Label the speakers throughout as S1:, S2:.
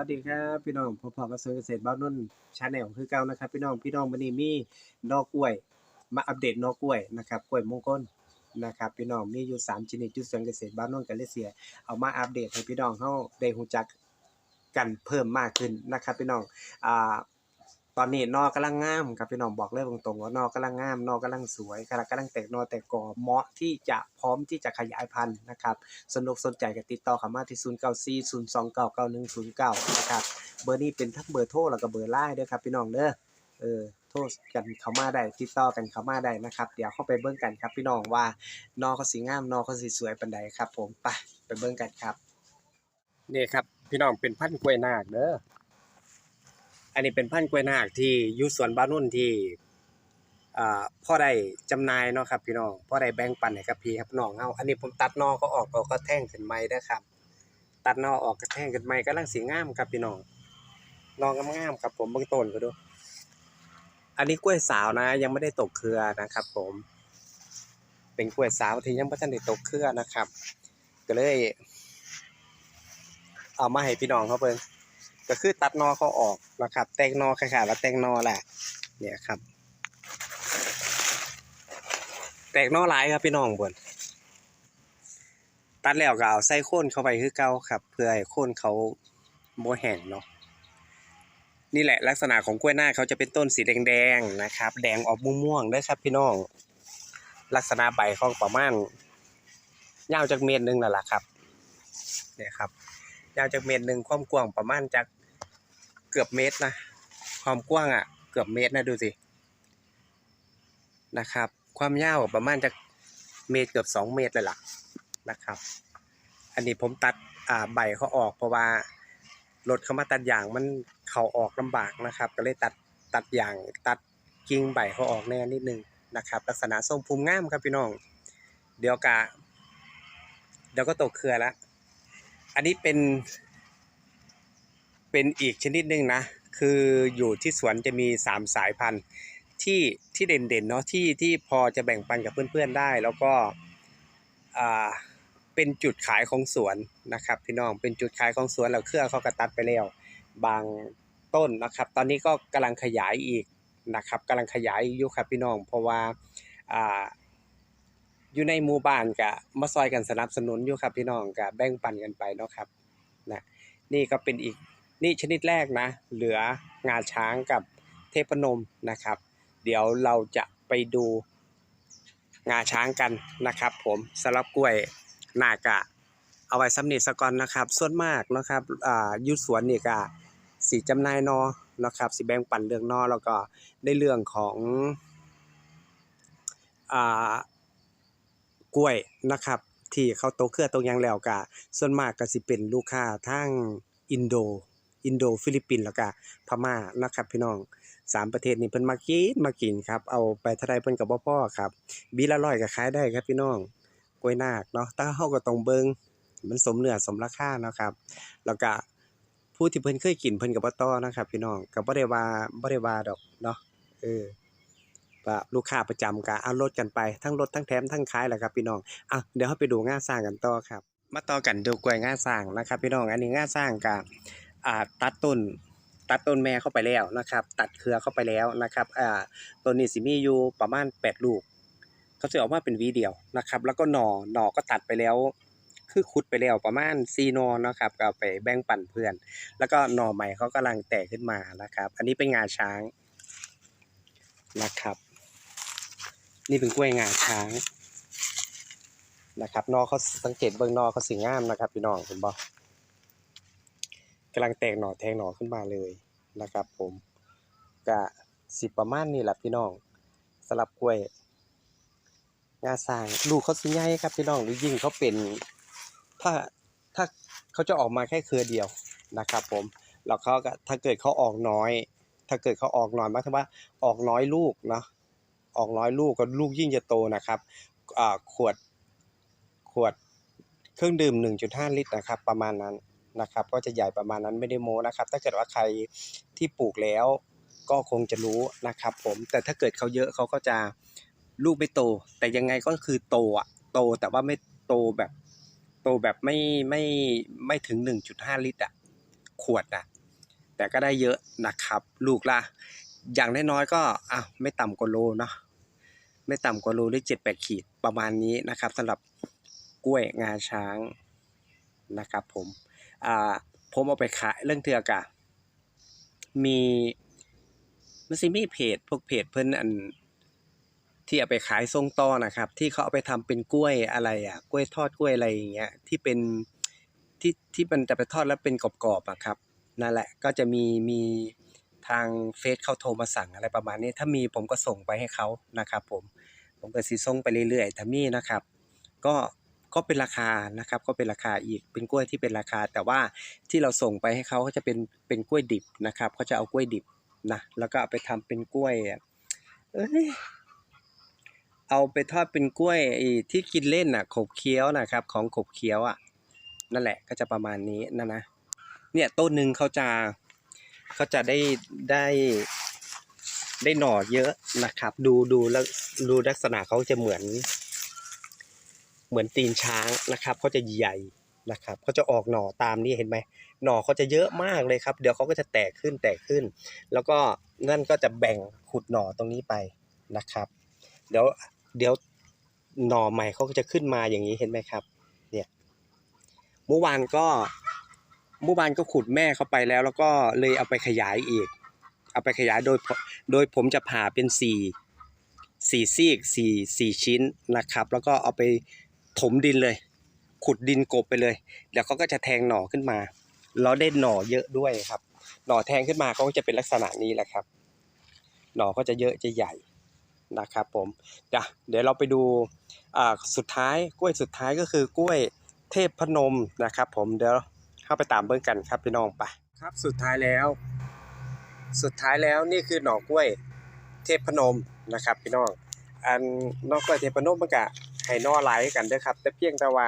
S1: วัสดีครับพี่น้องพบกับเกษตรบ้านนุ่นชาแนลคือเก่านะครับ พี่น้องพี่น้องวันนี้มีนอกกล้วย มาอัปเดตนอกกล้วยนะครับกล้วยมงคลนะครับพี่น้องมีอยู่ 3ชนิดจุดสวนเกษตรบ้านนุ่นกันเลเสีย เอามาอัปเดตให้พี่น้องเข้าได้หูจักกันเพิ่มมากขึ้นนะครับพี่น้องอ่า ตอนนี้นอกำลังงามครับพี่น้องบอกเลยตรงๆว่านอกำลังงาม นอกกำลังสวยกำลังกำลังแตกนอแตกกอเหมาะที่จะพร้อมที่จะขยายพันธุ์นะครับสนุกสนใจก็ติดต่อเข้ามาที่ 0 9 4 0 2 9 9 1 0 9 นะครับเบอร์นี้เป็นทั้งเบอร์โทรแล้วก็เบอร์ไลน์เด้อครับพี่น้องเด้อเออโทรกันเข้ามาได้ติดต่อกันเข้ามาได้นะครับ เดี๋ยวเข้าไปเบิ่งกันครับพี่น้องว่านอเขาสิงามนอเขาสิสวยปานใดครับ ผมไปไปเบิ่งกันครับนี่ครับพี่น้องเป็นพันธุ์กล้วยนาคเด้อ อันนี้เป็นพันธุ์กล้วยนาคที่อยู่สวนบ้านนุ่นที่พ่อได้จำหน่ายเนาะครับพี่น้องพ่อได้แบ่งปันให้กับพี่ครับน้องเฮาอันนี้ผมตัดนอก็ออกก็ก็แท่งขึ้นไม้เด้ครับ ตัดนอออกก็แท่งขึ้นไม้กำลังสีงามครับพี่น้องนองงามๆครับผมเบื้องต้นก็ดู อันนี้กล้วยสาวนะ ยังไม่ได้ตกเครือนะครับ ผม เป็นกล้วยสาวที่ยังไม่ทันได้ตกเครือนะครับ ก็เลย เอามาให้พี่น้องเขาเบิ่ง ก็คือตัดนอเขาออกนะครับ แต่งนอคล้ายๆว่าแต่งนอแหละเนี่ยครับ แตกนอหลายครับพี่น้องบนตัดแล้วก็เอาใส่โคนเข้าไปคือเก่าครับ เพื่อให้โคนเขาบ่แห้งเนาะนี่แหละลักษณะของกล้วยหน้าเขาจะเป็นต้นสีแดงๆนะครับ แดงออกม่วงๆด้วยครับพี่น้อง ลักษณะใบของประมาณยาวจากเมตรหนึงนั่นแหละครับเนี่ยครับ ยาวจากเมตรหนึ่งความกว้างประมาณจากเกือบเมตรนะ ความกว้างอะ เกือบเมตรนะดูสิ นะครับ ความยาวประมาณจากเมตรเกือบสองเมตรเลยล่ะนะครับ อันนี้ผมตัดอ่าใบเขาออกเพราะว่ารถเขามาตัดอย่างมันเขาออกลำบากนะครับ ก็เลยตัดตัดอย่างตัดกิ่งใบเขาออกแน่นิดนึงนะครับ ลักษณะทรงภูมิงามครับพี่น้อง เดี๋ยวกะเดี๋ยวก็ตกเครือแล้ว อันนี้เป็น เป็นอีกชนิดหนึ่งนะ คืออยู่ที่สวนจะมีสามสายพันธุ์ที่ที่เด่นๆเนาะที่ที่พอจะแบ่งปันกับเพื่อนๆได้ แล้วก็อ่าเป็นจุดขายของสวนนะครับพี่น้องเป็นจุดขายของสวนแล้วเครือเขาก็ตัดไปแล้วบางต้นนะครับ ตอนนี้ก็กำลังขยายอีกนะครับกำลังขยายอยู่ครับพี่น้อง เพราะว่าอ่า อยู่ในหมู่บ้านก็มาซอยกันสนับสนุนอยู่ครับพี่น้องก็แบ่งปันกันไปเนาะครับนะนี่ก็เป็นอีกนี่ชนิดแรกนะ เหลืองาช้างกับเทพนมนะครับ เดี๋ยวเราจะไปดูงาช้างกันนะครับ ผมสำหรับกล้วยนากะ เอาไว้สำนิสกอนนะครับ ส่วนมากนะครับอ่ายุสวนนี่ก็สีจำนายนอนะครับสีแบ่งปันเรื่องนอแล้วก็ในเรื่องของอ่า กล้วยนะครับ ที่เขาโตเครือตรงยังแล้วก็ส่วนมากก็สิเป็นลูกค้าทางอินโด อินโดฟิลิปปินส์แล้วก็พม่านะครับพี่น้องสามประเทศนี้เพิ่นมากินมากินครับ เอาไปเท่าใดเพิ่นก็บ่พอครับ บีละร้อยก็ขายได้ครับพี่น้องกล้วยนาคเนาะแต่เฮาก็ต้องเบิงมันสมเนื้อสมราคาเนาะครับ แล้วก็ผู้ที่เพิ่นเคยกินเพิ่นก็บ่ต่อนะครับ พี่น้องก็บ่ได้ว่าบ่ได้ว่าดอกเนาะเออ ว่าลูกค้าประจำก็เอาลดกันไปทั้งลดทั้งแถมทั้งขายแหละครับพี่น้องอะเดี๋ยวเราไปดูงานสร้างกันต่อครับ มาต่อกันดูกล้วยงานสร้างนะครับพี่น้องอันนี้งานสร้างก็อ่าตัดต้นตัดต้นแม่เข้าไปแล้วนะครับ ตัดเครือเข้าไปแล้วนะครับอ่าต้นนี้สิมีอยู่ประมาณ 8 ลูกเขาจะออกมาเป็นวีเดียวนะครับ แล้วก็หน่อหน่อก็ตัดไปแล้ว คือขุดไปแล้วประมาณ4หนอนะครับก็ไปแบ่งปันเพื่อน แล้วก็หน่อใหม่เขากำลังแตกขึ้นมานะครับ อันนี้เป็นงาช้างนะครับ นี่เป็นกล้วยงาช้างนะครับนอเขาสังเกตเบื้องนอเขาสีงามนะครับ พี่น้องเห็นบ่กำลังแตกหน่อแทงหน่อขึ้นมาเลยนะครับ ผมก็สิประมาณนี้แหละพี่น้องสำหรับกล้วยงาสร้างลูกเขาสิใหญ่ครับพี่น้องหรือยิ่งเขาเป็น ถ้าถ้าเขาจะออกมาแค่เครือเดียวนะครับ ผมแล้วเขาก็ถ้าเกิดเขาออกน้อย ถ้าเกิดเขาออกน้อยมายถึงว่าออกน้อยลูกเนาะ ออกน้อยลูกก็ลูกยิ่งจะโตนะครับขวดขวดเครื่องดื่ม 1.5 ลิตรนะครับ ประมาณนั้นนะครับ ก็จะใหญ่ประมาณนั้นไม่ได้โม้นะครับ ถ้าเกิดว่าใครที่ปลูกแล้วก็คงจะรู้นะครับ ผมแต่ถ้าเกิดเขาเยอะเขาก็จะลูกไม่โต แต่ยังไงก็คือโตอะโตแต่ว่าไม่โตแบบโตแบบไม่ไม่ไม่ถึง 1.5 ลิตรอะขวดนะแต่ก็ได้เยอะนะครับ ลูกละอย่างน้อยๆก็อะไม่ต่ำกว่าโลเนาะ ไม่ต่ำกว่าโลหรือเจ็ดแปดขีดประมาณนี้นะครับสำหรับกล้วยงาช้างนะครับผมอ่าผมเอาไปขายเรื่องเทือกะมีมันสิมีเพจพวกเพจเพิ่นอันที่เอาไปขายทรงต่อนะครับ ที่เขาเอาไปทำเป็นกล้วยอะไรอะ กล้วยทอดกล้วยอะไรอย่างเงี้ยที่เป็นที่ที่มันจะไปทอดแล้วเป็นกรอบๆอะครับนั่นแหละก็จะมีมี ทางเฟซเขาโทรมาสั่งอะไรประมาณนี้ ถ้ามีผมก็ส่งไปให้เขานะครับ ผมผมก็สิส่งไปเรื่อยๆถ้ามีนะครับ ก็ก็เป็นราคานะครับ ก็เป็นราคาอีกเป็นกล้วยที่เป็นราคา แต่ว่าที่เราส่งไปให้เขาเขาจะเป็นเป็นกล้วยดิบนะครับเขาจะเอากล้วยดิบนะแล้วก็เอาไปทำเป็นกล้วยเอ้ยเอาไปทอดเป็นกล้วยไอ้ที่กินเล่นน่ะขบเคี้ยวนะครับ ของขบเคี้ยวอะนั่นแหละก็จะประมาณนี้นะนะเนี่ยต้นหนึ่งเขาจะ เขาจะได้ได้ได้หน่อเยอะนะครับ ดูดูแล้วดูลักษณะเขาจะเหมือน เหมือนตีนช้างนะครับเขาจะใหญ่นะครับเขาจะออกหน่อตามนี่เห็นไหมหน่อเขาจะเยอะมากเลยครับ เดี๋ยวเขาก็จะแตกขึ้นแตกขึ้น แล้วก็นั่นก็จะแบ่งขุดหน่อตรงนี้ไปนะครับ เดี๋ยวเดี๋ยวหน่อใหม่เขาก็จะขึ้นมาอย่างนี้เห็นไหมครับ เนี่ยเมื่อวานก็ เมื่อวานก็ขุดแม่เขาไปแล้ว แล้วก็เลยเอาไปขยายอีก เอาไปขยายโดยโดยผมจะผ่าเป็นสี่สี่ซีกสี่สี่ชิ้นนะครับ แล้วก็เอาไปถมดินเลย ขุดดินกบไปเลย เดี๋ยวเขาก็จะแทงหน่อขึ้นมาแล้วได้หน่อเยอะด้วยครับ หน่อแทงขึ้นมาก็จะเป็นลักษณะนี้แหละครับ หน่อก็จะเยอะจะใหญ่นะครับผมจ้ะเดี๋ยวเราไปดูอ่าสุดท้ายกล้วยสุดท้ายก็คือกล้วยเทพพนมนะครับ ผมเดี๋ยว เข้าไปตามเบิ่งกันครับพี่น้องไปครับสุดท้ายแล้ว สุดท้ายแล้วนี่คือหน่อกล้วยเทพพนมนะครับพี่น้องอันหนอกล้วยเทพพนมมันก็ให้นอไหลกันด้อครับ แต่เพียงแต่ว่า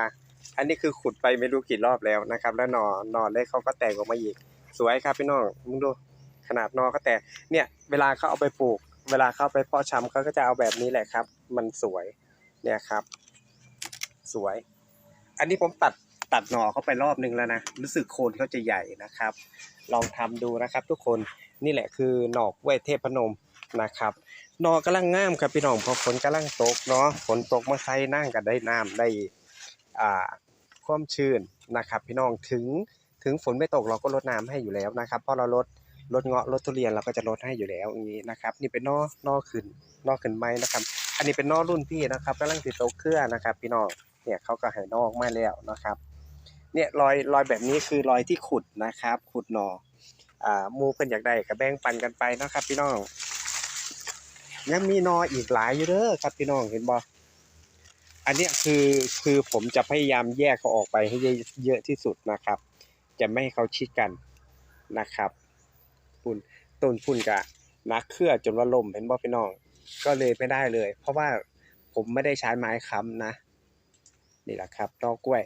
S1: อันนี้คือขุดไปไม่รู้กี่รอบแล้วนะครับ แล้วหนอหนอเล็กเขาก็แตกออกมาอีก สวยครับพี่น้องมึงดูขนาดนอก็แตกเนี่ยเวลาเขาเอาไปปลูก เวลาเข้าไปเพาะชำเขาก็จะเอาแบบนี้แหละครับ มันสวยเนี่ยครับ สวย อันนี้ผมตัด ตัดหน่อเข้าไปรอบนึงแล้วนะ รู้สึกโคนเขาจะใหญ่นะครับ ลองทำดูนะครับ ทุกคนนี่แหละคือหนอกล้วยเทพนมนะครับหน่อกำลังงามครับพี่น้องพอฝนกำลังตกเนาะฝนตกมาใส่นั่งกันได้น้ำได้อ่าความชื้นนะครับ พี่น้องถึงถึงฝนไม่ตกเราก็ลดน้ำให้อยู่แล้วนะครับพราะเราลดรถเงาะรถทุเรียนเราก็จะลดให้อยู่แล้วอย่างนี้นะครับ นี่เป็นนอนอขึ้นนอขึ้นไม้นะครับ อันนี้เป็นนอรุ่นพี่นะครับกำลังติดโตเครื่อนะครับ พี่น้องเนี่ยเขาก็ให้นอกมาแล้วนะครับ เนี่ยรอยรอยแบบนี้คือรอยที่ขุดนะครับ ขุดหนออ่ามูเพิ่นอยากได้ก็แบ่งปันกันไปนะครับ พี่น้องยังมีนออีกหลายอยู่เด้อครับพี่น้องเห็นบ่อันนี้คือคือผมจะพยายามแยกเขาออกไปให้เยอะที่สุดนะครับ จะไม่ให้เขาชิดกันนะครับพุ่นต้นพุ่นกะนักเครือจนว่าล่มเห็นบ่พี่น้องก็เลยไม่ได้เลย เพราะว่าผมไม่ได้ใช้ไม้ค้ำนะ นี่แหละครับดอกกล้วย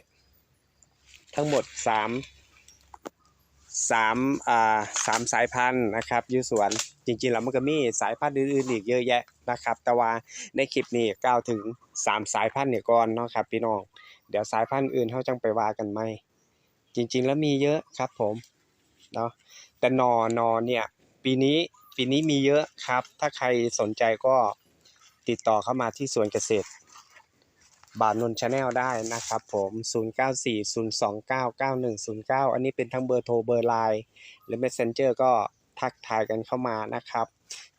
S1: ทั้งหมดสามสามอ่าสามสายพันธุ์นะครับอยูสวนจริงๆแล้วมันก็มีสายพันธุ์อื่นๆอีกเยอะแยะนะครับ แต่ว่าในคลิปนี้กล่าวถึงสามสายพันธุ์เนี่ยก่อนเนาะครับพี่น้องเดี๋ยวสายพันธุ์อื่นเขาจังไปว่ากันไหมจริงๆแล้วมีเยอะครับผมเนาะแต่นอนอเนี่ยปีนี้ปีนี้มีเยอะครับ ถ้าใครสนใจก็ติดต่อเข้ามาที่สวนเกษตร บานนนชาแนลได้นะครับผม 0940299109 อันนี้เป็นทั้งเบอร์โทรเบอร์ไลน์หรือ Messenger ก็ทักทายกันเข้ามานะครับ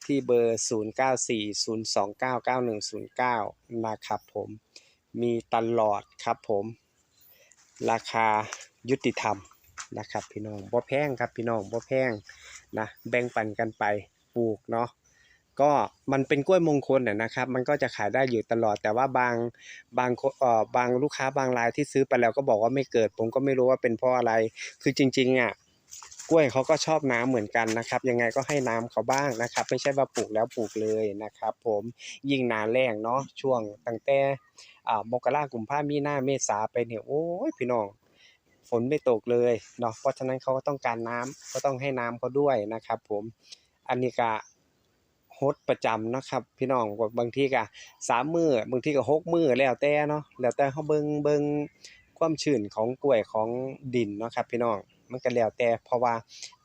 S1: ที่เบอร์ 0940299109 นะครับผม มีตลอดครับผม ราคายุติธรรมนะครับพี่น้องบ่แพงครับพี่น้องบ่แพงนะแบ่งปันกันไปปลูกเนาะ ก็มันเป็นกล้วยมงคลนะครับ มันก็จะขายได้อยู่ตลอด แต่ว่าบางบางเอ่อบางลูกค้าบางรายที่ซื้อไปแล้วก็บอกว่าไม่เกิด ผมก็ไม่รู้ว่าเป็นเพราะอะไร คือจริงๆอะกล้วยเขาก็ชอบน้ำเหมือนกันนะครับ ยังไงก็ให้น้ำเขาบ้างนะครับ ไม่ใช่ว่าปลูกแล้วปลูกเลยนะครับ ผมยิ่งหนาแรงเนาะช่วงตั้งแต่อ่ามกรากุมภามีนาเมษาไปเนี่ยโอ้ยพี่น้องฝนไม่ตกเลยเนาะเพราะฉะนั้นเขาก็ต้องการน้ำก็ต้องให้น้ำเขาด้วยนะครับ ผมอันนี้ก็ ฮสต์ประจำนะครับ พี่น้องบางทีก็สามมือบางทีก็หกมือแล้วแต่เนาะแล้วแต่เขาเบิงเบิงความชื้นของกล้วยของดินเนาะครับ พี่น้องมันก็แล้วแต่เพราะว่า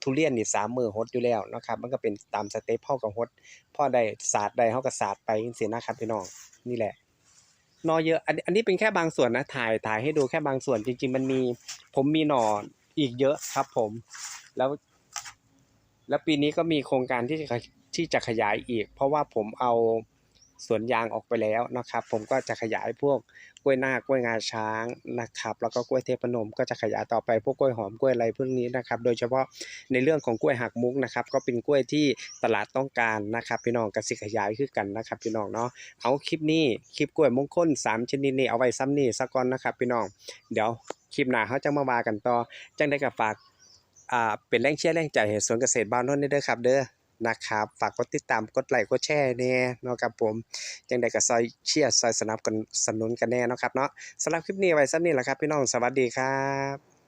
S1: ทุเรียนนี่สามมือหดอยู่แล้วนะครับ มันก็เป็นตามสเต็ปเฮาก็หดพ่อได้ศาสตร์ได้เฮาก็ศาสตร์ไปจังซี่นะครับ พี่น้องนี่แหละหน่อเยอะอันอันนี้เป็นแค่บางส่วนนะถ่ายถ่ายให้ดูแค่บางส่วนจริง ๆ มันมีผมมีหน่ออีกเยอะครับ ผม แล้ว แล้วปีนี้ก็มีโครงการที่จะที่จะขยายอีก เพราะว่าผมเอาสวนยางออกไปแล้วนะครับ ผมก็จะขยายพวกกล้วยหน้ากล้วยงาช้างนะครับ แล้วก็กล้วยเทพนมก็จะขยายต่อไปพวกกล้วยหอมกล้วยอะไรพวกนี้นะครับ โดยเฉพาะในเรื่องของกล้วยหักมุกนะครับ ก็เป็นกล้วยที่ตลาดต้องการนะครับ พี่น้องกสิขยายคือกันนะครับ พี่น้องเนาะเอาคลิปนี้คลิปกล้วยมงคลสามชนิดนี้เอาไว้ซ้ำนี่สักก่อนนะครับ พี่น้องเดี๋ยวคลิปหน้าเขาจะมาว่ากันต่อจังได้กับฝาก อ่าเป็นแรงเชียร์แรงใจให้สวนเกษตรบ้านนนท์เด้อครับ เด้อนะครับฝากกดติดตามกดไลค์กดแชร์แน่เนาะครับผมยังไดก็ซอยเชียร์ซอยสนับกันสนุนกันแน่เนาะครับเนาะสำหรับคลิปนี้ไว้สักนี้แหละครับ พี่น้องสวัสดีครับ